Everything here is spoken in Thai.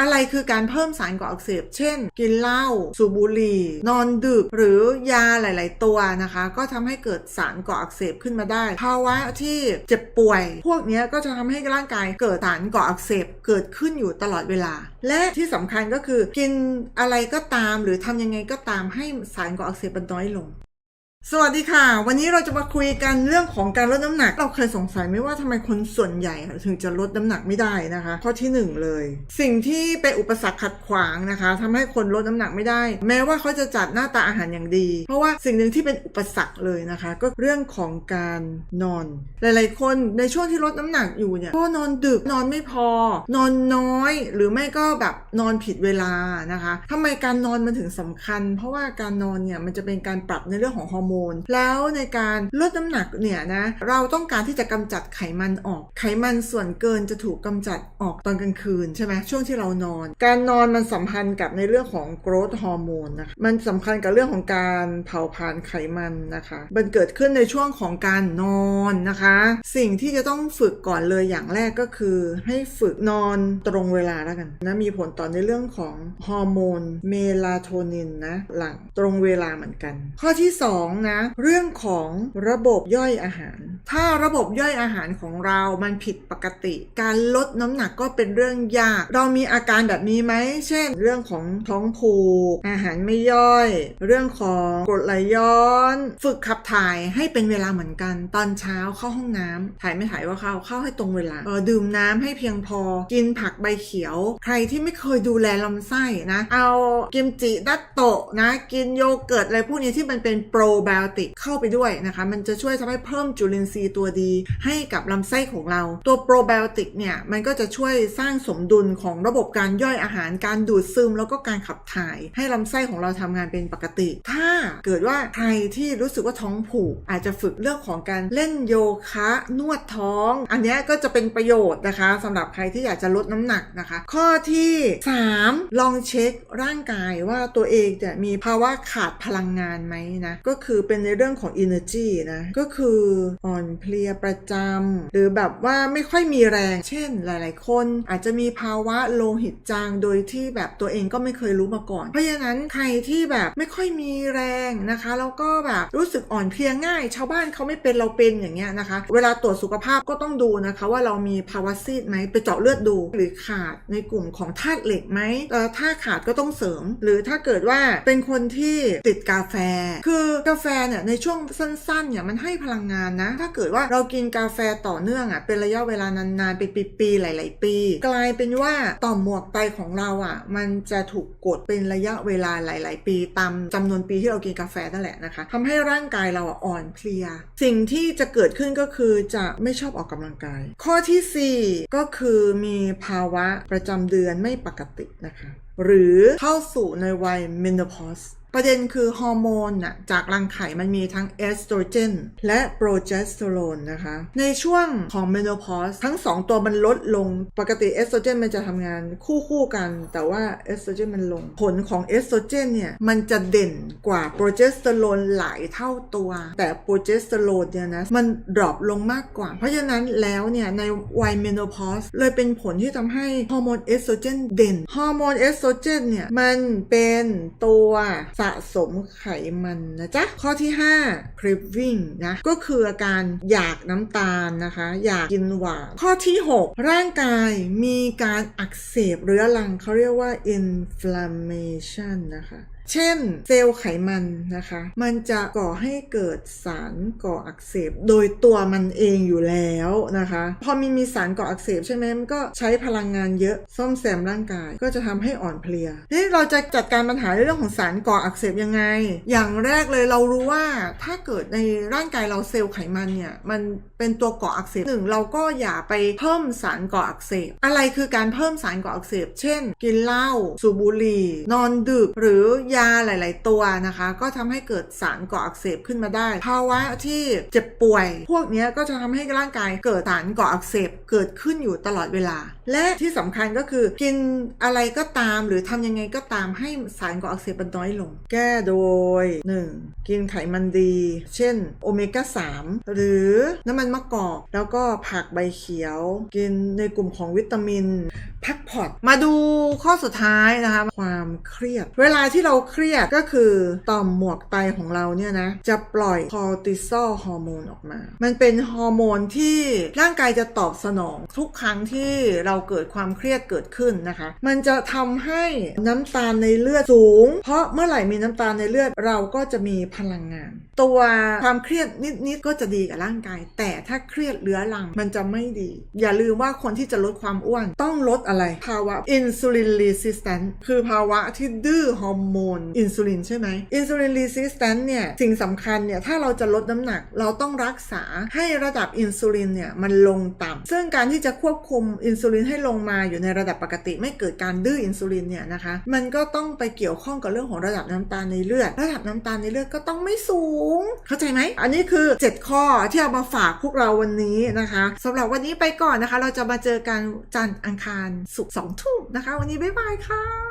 อะไรคือการเพิ่มสารก่ออักเสบ เช่น กินเหล้า สูบบุหรี่ นอนดึก หรือยาหลาย ๆ ตัวนะคะ ก็ทำให้เกิดสารก่ออักเสบขึ้นมาได้ ภาวะที่เจ็บป่วย พวกนี้ก็จะทำให้ร่างกายเกิดสารก่ออักเสบเกิดขึ้นอยู่ตลอดเวลา และที่สำคัญก็คือ กินอะไรก็ตามหรือทำยังไงก็ตามให้สารก่ออักเสบมันน้อยลง สวัสดีค่ะ วันนี้เราจะมาคุยกันเรื่องของการลดน้ำหนัก เราเคยสงสัยไหมว่าทำไมคนส่วนใหญ่ถึงจะลดน้ำหนักไม่ได้นะคะข้อที่หนึ่งเลย สิ่งที่เป็นอุปสรรคขัดขวางนะคะทำให้คนลดน้ำหนักไม่ได้ แม้ว่าเขาจะจัดหน้าตาอาหารอย่างดี เพราะว่าสิ่งหนึ่งที่เป็นอุปสรรคเลยนะคะ ก็เรื่องของการนอน หลาย ๆ คนในช่วงที่ลดน้ำหนักอยู่เนี่ยก็นอนดึกนอนไม่พอ นอนน้อย หรือไม่ก็แบบนอนผิดเวลานะคะทำไมการนอนมันถึงสำคัญ เพราะว่าการนอนเนี่ยมันจะเป็นการปรับในเรื่องของฮอร์โมนแล้วในการลดน้ำหนักเนี่ยนะเราต้องการที่จะกำจัดไขมันออก ไขมันส่วนเกินจะถูกกำจัดออกตอนกลางคืนใช่ไหมช่วงที่เรานอน การนอนมันสัมพันธ์กับในเรื่องของโกรทฮอร์โมนนะคะมันสำคัญกับเรื่องของการเผาผลาญไขมันนะคะ มันเกิดขึ้นในช่วงของการนอนนะคะ สิ่งที่จะต้องฝึกก่อนเลยอย่างแรกก็คือ ให้ฝึกนอนตรงเวลาแล้วกันนะมีผลต่อในเรื่องของฮอร์โมนเมลาโทนินนะหลังตรงเวลาเหมือนกัน ข้อที่สองนะ เรื่องของระบบย่อยอาหาร ถ้าระบบย่อยอาหารของเรามันผิดปกติ การลดน้ำหนักก็เป็นเรื่องยาก เรามีอาการแบบนี้ไหม เช่น เรื่องของท้องผูกอาหารไม่ย่อย เรื่องของกรดไหลย้อน ฝึกขับถ่ายให้เป็นเวลาเหมือนกัน ตอนเช้าเข้าห้องน้ำถ่ายไม่ถ่ายว่าเข้าเข้าให้ตรงเวลาเออดื่มน้ำให้เพียงพอ กินผักใบเขียว ใครที่ไม่เคยดูแลลำไส้นะ เอากิมจิดัตโตะนะ กินโยเกิร์ตอะไรพวกนี้ที่มันเป็นโปรไบโอติกเข้าไปด้วยนะคะ มันจะช่วยทำให้เพิ่มจุลินทรีย์ตัวดี ให้กับลำไส้ของเรา ตัวโปรไบโอติกเนี่ย มันก็จะช่วยสร้างสมดุลของระบบการย่อยอาหาร การดูดซึม แล้วก็การขับถ่าย ให้ลำไส้ของเราทำงานเป็นปกติ ถ้าเกิดว่าใครที่รู้สึกว่าท้องผูก อาจจะฝึกเรื่องของการเล่นโยคะนวดท้อง อันนี้ก็จะเป็นประโยชน์นะคะสำหรับใครที่อยากจะลดน้ำหนักนะคะ ข้อที่ 3 ลองเช็คร่างกายว่าตัวเองจะมีภาวะขาดพลังงานไหมนะก็คือือเป็นในเรื่องของ energy นะ ก็คืออ่อนเพลียประจำหรือแบบว่าไม่ค่อยมีแรง เช่นหลาย ๆ คนอาจจะมีภาวะโลหิตจางโดยที่แบบตัวเองก็ไม่เคยรู้มาก่อน เพราะฉะนั้นใครที่แบบไม่ค่อยมีแรงนะคะ แล้วก็แบบรู้สึกอ่อนเพลียง่าย ชาวบ้านเขาไม่เป็นเราเป็นอย่างเงี้ยนะคะ เวลาตรวจสุขภาพก็ต้องดูนะคะว่าเรามีภาวะซีดไหมไปเจาะเลือดดู หรือขาดในกลุ่มของธาตุเหล็กไหมถ้าขาดก็ต้องเสริม หรือถ้าเกิดว่าเป็นคนที่ติดกาแฟ คือกาแฟเนี่ยในช่วงสั้นๆเนี่ยมันให้พลังงานนะ ถ้าเกิดว่าเรากินกาแฟต่อเนื่องอะเป็นระยะเวลานานๆเป็นปีๆหลาย ๆ ปี กลายเป็นว่าต่อมหมวกไตของเราอะมันจะถูกกดเป็นระยะเวลาหลาย ๆ ปี ตามจำนวนปีที่เรากินกาแฟนั่นแหละนะคะทำให้ร่างกายเราอ่ออนเพลีย สิ่งที่จะเกิดขึ้นก็คือจะไม่ชอบออกกำลังกาย ข้อที่ 4 ก็คือมีภาวะประจำเดือนไม่ปกตินะคะ หรือเข้าสู่ในวัย menopause ประเด็นคือฮอร์โมนน่ะจากรังไข่มันมีทั้งเอสโตรเจนและโปรเจสเตอโรนนะคะ ในช่วงของเมโนพอสทั้ง 2 ตัวมันลดลงปกติเอสโตรเจนมันจะทำงานคู่คู่ๆกัน แต่ว่าเอสโตรเจนมันลง ผลของเอสโตรเจนเนี่ย มันจะเด่นกว่าโปรเจสเตอโรนหลายเท่าตัว แต่โปรเจสเตอโรนเนี่ยนะ มันดรอปลงมากกว่า เพราะฉะนั้นแล้วเนี่ย ในวัยเมโนพอสเลยเป็นผลที่ทำให้ฮอร์โมนเอสโตรเจนเด่นฮอร์โมนเอสโตรเจนเนี่ยมันเป็นตัวสะสมไขมันนะจ๊ะ ข้อที่ 5 craving นะ ก็คืออาการอยากน้ำตาลนะคะ อยากกินหวาน ข้อที่ 6 ร่างกายมีการอักเสบเรื้อรังเขาเรียกว่า inflammation นะคะ เช่นเซลล์ไขมันนะคะ มันจะก่อให้เกิดสารก่ออักเสบ โดยตัวมันเองอยู่แล้วนะคะ พอมีมีสารก่ออักเสบใช่ไหมมันก็ใช้พลังงานเยอะซ่อมแซมร่างกาย ก็จะทำให้อ่อนเพลียเฮ้ยเราจะจัดการปัญหาในเรื่องของสารก่ออักเสบยังไง อย่างแรกเลยเรารู้ว่าถ้าเกิดในร่างกายเราเซลล์ไขมันเนี่ยมันเป็นตัวก่ออักเสบหนึ่งเราก็อย่าไปเพิ่มสารก่ออักเสบ อะไรคือการเพิ่มสารก่ออักเสบ เช่น กินเหล้าสูบบุหรี่ นอนดึกหรือยาหลาย ๆ ตัวนะคะ ก็ทำให้เกิดสารก่ออักเสบขึ้นมาได้ ภาวะที่เจ็บป่วย พวกนี้ก็จะทำให้ร่างกายเกิดสารก่ออักเสบเกิดขึ้นอยู่ตลอดเวลาและที่สำคัญก็คือกินอะไรก็ตามหรือทำยังไงก็ตามให้สารก่ออักเสบมันน้อยลง แก้โดย 1. กินไขมันดี เช่นโอเมก้า 3 หรือน้ำมันมะกอก แล้วก็ผักใบเขียว กินในกลุ่มของวิตามิน พักผ่อนมาดูข้อสุดท้ายนะคะ ความเครียด เวลาที่เราเครียดก็คือต่อมหมวกไตของเราเนี่ยนะ จะปล่อยคอร์ติซอลฮอร์โมนออกมา มันเป็นฮอร์โมนที่ร่างกายจะตอบสนองทุกครั้งที่เราเกิดความเครียดเกิดขึ้นนะคะ มันจะทำให้น้ำตาลในเลือดสูง เพราะเมื่อไหร่มีน้ำตาลในเลือดเราก็จะมีพลังงาน ตัวความเครียดนิดๆก็จะดีกับร่างกาย แต่ถ้าเครียดเรื้อรังมันจะไม่ดี อย่าลืมว่าคนที่จะลดความอ้วนต้องลดอะไรภาวะอินซูลินรีสิสแตนคือภาวะที่ดื้อฮอร์โมนอินซูลินใช่ไหมอินซูลินรีสิสแตนเนี่ยสิ่งสำคัญเนี่ยถ้าเราจะลดน้ำหนักเราต้องรักษาให้ระดับอินซูลินเนี่ยมันลงต่ำซึ่งการที่จะควบคุมอินซูลินให้ลงมาอยู่ในระดับปกติ ไม่เกิดการดื้ออินซูลินเนี่ยนะคะ มันก็ต้องไปเกี่ยวข้องกับเรื่องของระดับน้ำตาลในเลือด ระดับน้ำตาลในเลือดก็ต้องไม่สูง เข้าใจไหม อันนี้คือ 7 ข้อที่เอามาฝากพวกเราวันนี้นะคะสำหรับวันนี้ไปก่อนนะคะ เราจะมาเจอกันจันทร์อังคารศุกร์สองทุ่มนะคะ วันนี้บ๊ายบายค่ะ